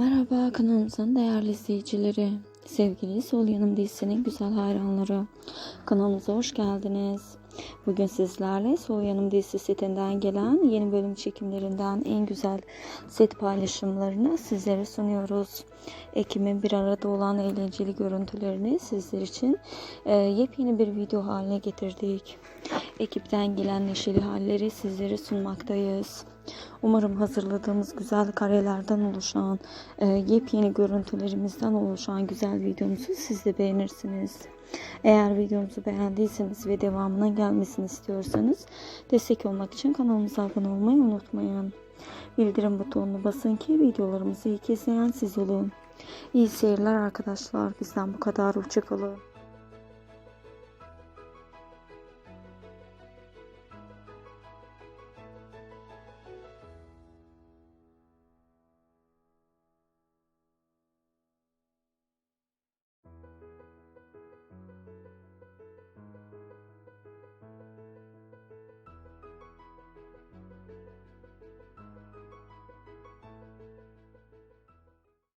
Merhaba kanalımızın değerli izleyicileri, sevgili Sol Yanım dizisinin güzel hayranları. Kanalımıza hoş geldiniz. Bugün sizlerle Sol Yanım dizisi setinden gelen yeni bölüm çekimlerinden en güzel set paylaşımlarını sizlere sunuyoruz. Ekim'in bir arada olan eğlenceli görüntülerini sizler için e, yepyeni bir video haline getirdik. Ekipten gelen neşeli halleri sizlere sunmaktayız. Umarım hazırladığımız güzel karelerden oluşan, e, yepyeni görüntülerimizden oluşan güzel videomuzu siz de beğenirsiniz. Eğer videomuzu beğendiyseniz ve devamına gelmesini istiyorsanız destek olmak için kanalımıza abone olmayı unutmayın. Bildirim butonuna basın ki videolarımızı ilk izleyen siz olun. İyi seyirler arkadaşlar. Bizden bu kadar. Hoşçakalın.